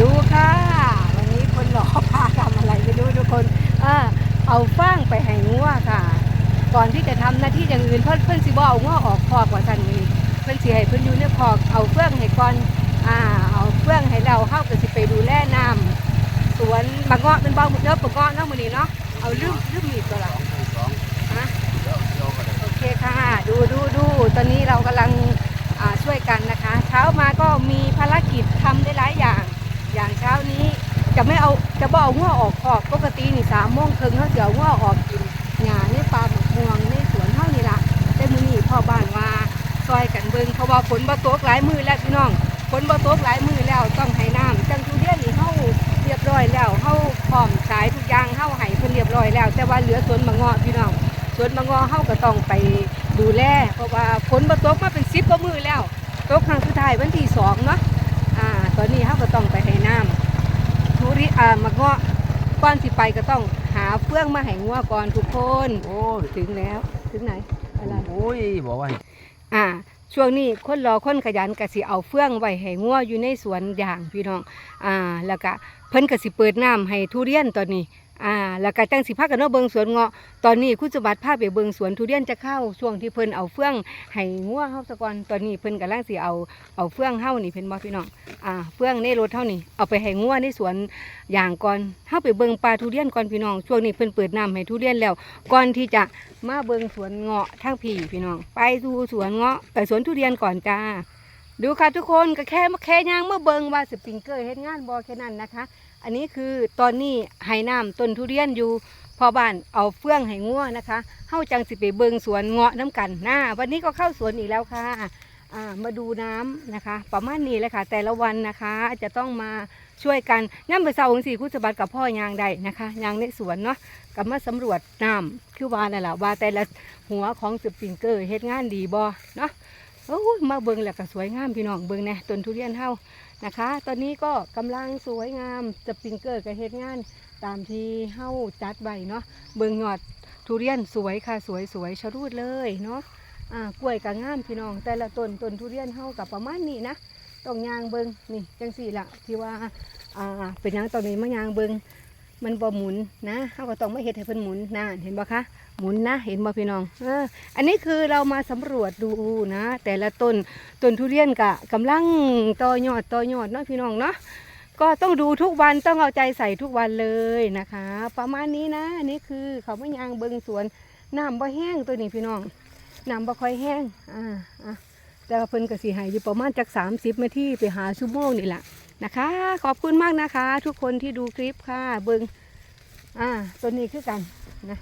ดูค่ะ วันนี้คนหล่อพาทำอะไรไปดูทุกคนเออเอาฟางไปให้งัวค่ะ ก่อนที่จะทำหน้าที่อย่างอื่นเพื่อนเพื่อนสิบเอางัวออกคอกว่าสันนี้เพื่อนสิให้เพื่อนอยู่ในคอกเอาเฟื่องให้ก่อนอ่าเอาเฟื่องให้เราเข้าก็สิไปดูแลน้ำสวนบางเงาะเป็นเบาเนื้อปะเงาะเนาะมื้อนี้เนาะเอาลืมลืมมีดตัวละฮะโอเคค่ะ ดูดูดูตอนนี้เรากำลังช่วยกันนะคะ เช้ามาก็มีภารกิจทำได้หลายอย่าง จะไม่เอาจะบ่เอาหัวออกขอบปกตินี่สามโมงครึ่งเขาจะเอาหัวออกกินหญ้าในปลาหมกม่วงในสวนเท่านี่ละแต่มือนี้พ่อบ้านว่าซอยกันเบิ่งเพราะว่าฝนบ่ตกหลายมือแล้วพี่น้องฝนบ่ตกหลายมือแล้วต้องให้น้ำจังทุเรียนนี่เฮาเรียบร้อยแล้วเฮาพร้อมขายทุกอย่างเฮาให้เพิ่นเรียบร้อยแล้ว แต่ว่าเหลือสวนมะงาะพี่น้องสวนมะงอเฮาก็ต้องไปดูแลเพราะว่าฝนบ่ตกมาเป็น10กว่ามือแล้วตกครั้งสุดท้ายวันที่สองเนาะอ่าตอนนี้เฮาก็ต้องไปให้น้ำ ริอ่ามะงอก่อนสิไปก็ต้องหาเฟื่องมาให้งัวก่อนทุกคนโอ้ยถึงแล้ว ถึงไหนอะไรโอ้ยบอกว่าให้อ่า ช่วงนี้คนรอคนขยันก็สิเอาเฟื่องไว้ให้งัวอยู่ในสวนอย่างพี่น้องอ่าแล้วก็เพิ่นก็สิเปิดน้ำให้ทุเรียนตอนนี้ อ่าแล้วก็จังสิพากันเนาะเบิงสวนเงาะตอนนี้คุณสมบัติพาไปเบิงสวนทุเรียนจะเข้าช่วงที่เพิ่นเอาเฟื่องให้งัวเฮาซะก่อนตอนนี้เพิ่นกำลังสิเอาเอาเฟื่องเฮานี่เพิ่นบ่พี่น้องอ่าเฟื่องในรถเฮานี่เอาไปให้งัวในสวนอย่างก่อนเฮาไปเบิงปลาทุเรียนก่อนพี่น้องช่วงนี้เพิ่นเปิดน้ำให้ทุเรียนแล้ว ก่อนที่จะมาเบิงสวนเงาะทั้งพี่พี่น้อง ไปดูสวนเงาะไปสวนทุเรียนก่อนจ้าดูค่ะทุกคนก็แค่มาแค่ย่างเมื่อเบิงว่าสปริงเกอร์เฮ็ดงานบอแค่นั้นนะคะ อันนี้คือตอนนี้ให้น้ำต้นทุเรียนอยู่พอบ้านเอาเฟื่องให้งัวนะคะเฮาจังสิไปเบิงสวนเงาะน้ำกันหนะวันนี้ก็เข้าสวนอีกแล้วค่ะอ่ามาดูน้ำนะคะ ประมาณนี้เลยค่ะ แต่ละวันนะคะจะต้องมาช่วยกันย่ำไปเสาของสี่คุณสบัติกับพ่อยางได้นะคะยางในสวนเนาะก็มาสำรวจน้ำคือว่านั่นแหละว่าแต่ละหัวของสปริงเกอร์เฮ็ดงานดีบ่เนาะ โอ้ยมาเบิ่งแล้วก็สวยงามพี่น้องเบิ่งแน่ต้นทุเรียนเฮานะคะ ตอนนี้ก็กำลังสวยงามสปริงเกอร์ก็เฮ็ดงาน ตามที่เฮาจัดไว้เนาะเบิ่งยอดทุเรียนสวยค่ะสวยสวยชะรูดเลยเนาะอ่ากล้วยก็งามพี่น้อง แต่ละต้นต้นทุเรียนเฮากับประมาณนี้นะต้องยางเบิ่งนี่จังสี่ละที่ว่าอ่าเป็นยังตอนนี้มายางเบิ่ง มันบ่หมุนนะเขาก็ต้องไม่เห็ดให้เพิ่นหมุนนะเห็นบ่คะหมุนนะเห็นบ่พี่น้องเอออันนี้คือเรามาสำรวจดูนะ แต่ละต้นต้นทุเรียนกะกำลังต่อยอดต่อยอดเนาะพี่น้องเนาะก็ต้องดูทุกวันต้องเอาใจใส่ทุกวันเลยนะคะ ประมาณนี้นะอันนี้คือเขาไม่ยางเบิงสวนน้ำบ่แห้งตัวนี้พี่น้องน้ำบ่ค่อยแห้งอ่าอะแต่เพิ่นก็สิหายอยู่ประมาณจาก30นาทีไปหาชั่วโมงนี่แหละ นะคะ ขอบคุณมากนะคะ ทุกคนที่ดูคลิปค่ะ เบิงอ่าตัวนี้คือกันนะ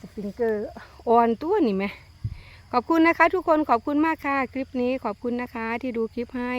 สปริงเกอร์ออนตัวนี่ไหมขอบคุณนะคะ ทุกคนขอบคุณมากค่ะ คลิปนี้ขอบคุณนะคะที่ดูคลิปให้